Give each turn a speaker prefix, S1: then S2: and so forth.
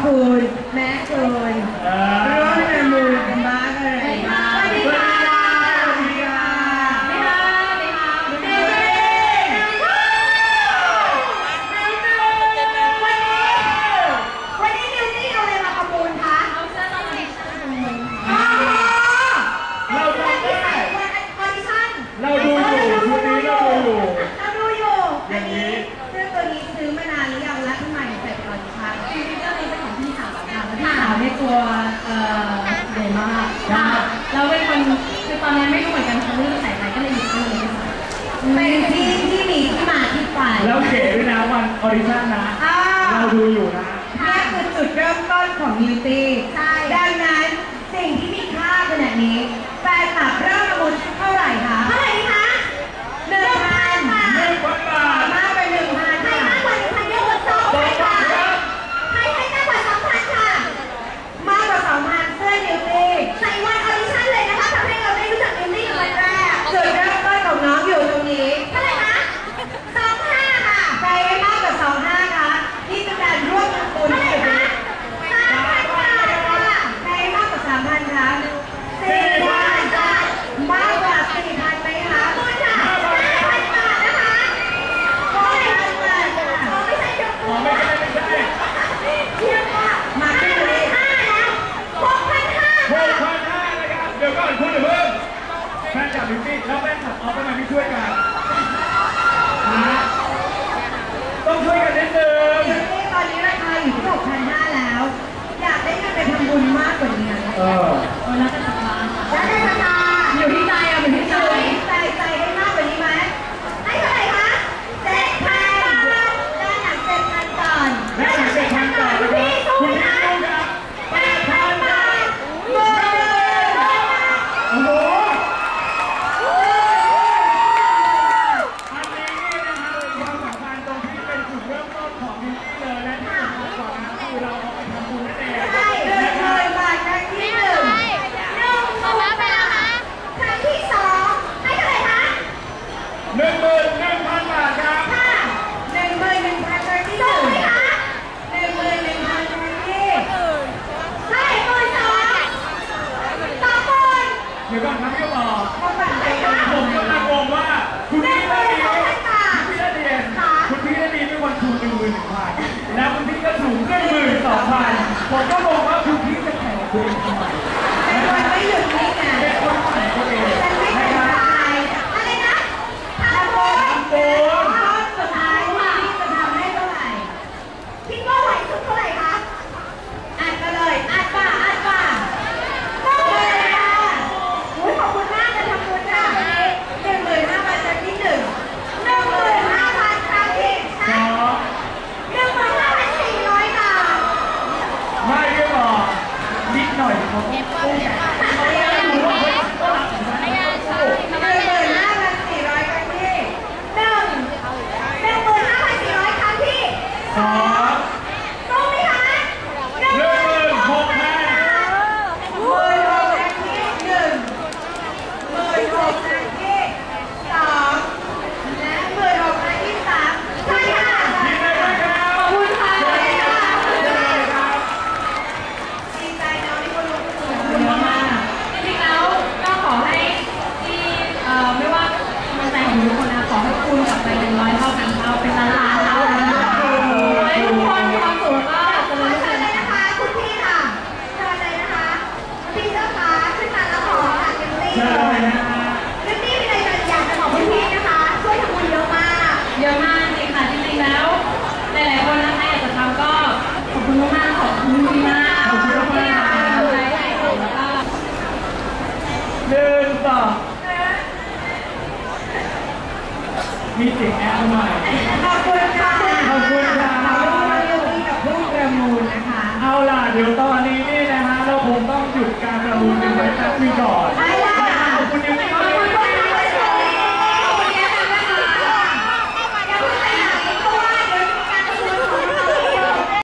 S1: คูณแม่คูณร่วมปรมือกันบ้างอะไรบ้า
S2: อนนั้นไม่รู้
S3: เห
S2: มือน
S3: กันค่ะไม่รู้ใส่อะไรก็เลยหยิบมาเลยค่ะ
S2: เป็นที่ที่มีที่มาที่ไป
S4: แล้วเก๋ด้วยนะวันออริจินนะเราดูอยู่นะ
S1: นี่คือจุดเริ่มต้นของมิวตี แฟน
S2: จับ
S1: มื
S2: อปี้แล้ว
S4: แฟนคลับออฟทำไมไม่ช่วยกันฮะต้องช่วยกันนิดนึง
S1: ลิป
S4: ปี้ตอนนี้รา
S1: คา
S2: อ
S4: ยู่ที่6,500แล้ว อยากได้เงิ
S1: นไป
S2: ทำบุญ
S1: มา
S4: กกว่านี้เอ
S3: อแล้วก็
S4: Adiós.